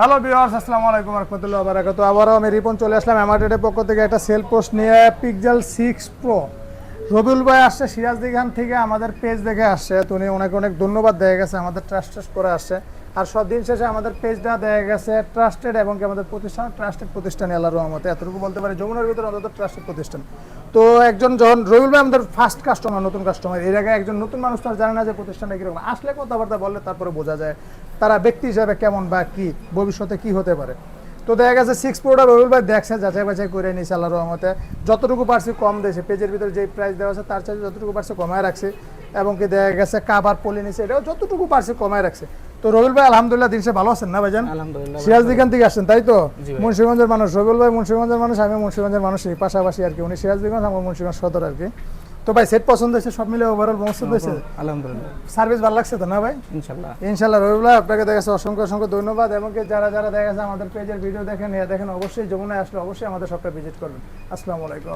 Hello viewers আসসালামু আলাইকুম রহমতুল্লাহ বারাকাত আবারও আমি রিপন চলে আসলাম অ্যামার্টেডের পক্ষ থেকে একটা সেল পোস্ট নিয়ে পিকজেল সিক্স প্রো রবিউল ভাই আসছে সিরাজদিখান থেকে, আমাদের পেজ দেখে আসছে। তো উনি অনেক অনেক ধন্যবাদ দেয়া গেছে, আমাদের ট্রাস্ট ট্রাস্ট করে আসছে। আর সব দিন শেষে আমাদের পেজটা দেয়া গেছে ট্রাস্টেড এবং কি আমাদের প্রতিষ্ঠান ট্রাস্টেড প্রতিষ্ঠান আল্লাহ রহমতে। এতটুকু বলতে পারি, যমুনার ভিতরে অন্তত ট্রাস্টেড প্রতিষ্ঠান। তো একজন যখন রবিউল ভাই আমাদের ফার্স্ট কাস্টমার নতুন কাস্টমার এর আগে একজন নতুন মানুষ তো জানে না যে প্রতিষ্ঠানটা কীরকম। আসলে কথাবার্তা বললে তারপরে বোঝা যায় তারা ব্যক্তি হিসাবে কেমন বা কি, ভবিষ্যতে কি হতে পারে। তো দেখা গেছে সিক্স প্রোটা রবিউল ভাই দেখছে, যাচাই বাছাই করে নিয়েছে আল্লাহ রহমতে। যতটুকু পারছি কম দিয়েছে, পেজের ভিতরে যে প্রাইস দেওয়া আছে তার চাইতে যতটুকু পারছে কমায় রাখছে। এবং কি দেখা গেছে কাবার পলি নিছে এটাও যতটুকু পারছে কমায় রাখছে। তো রবিউল ভাই আলহামদুলিল্লাহ দিনসে ভালো আছেন না ভাইজান? আলহামদুলিল্লাহ সিরাজদিখান থেকে আসছেন তাই তো? মুন্সিগঞ্জের মানুষ রবিউল ভাই মুন্সিগঞ্জের মানুষ আমি মুন্সিগঞ্জের মানুষই পাশাপাশি আর কি উনি সিরাজদিগঞ্জ আমার মুন্সিগঞ্জ সদর আর কি। তো ভাই সেট পছন্দ হয়েছে সব মিলে ওভারঅল পছন্দ হয়েছে? আলহামদুলিল্লাহ। সার্ভিস ভালো লাগছে তো না ভাই? ইনশাল্লাহ ইনশাল্লাহ রবিউল্লাহ আপনাকে দেখা গেছে অসংখ্য অসংখ্য ধন্যবাদ এবং যারা যারা দেখা আমাদের পেজের ভিডিও দেখেন দেখেন অবশ্যই যমুনায় আসলে অবশ্যই আমাদের সবটা ভিজিট করবেন। আসসালামু আলাইকুম।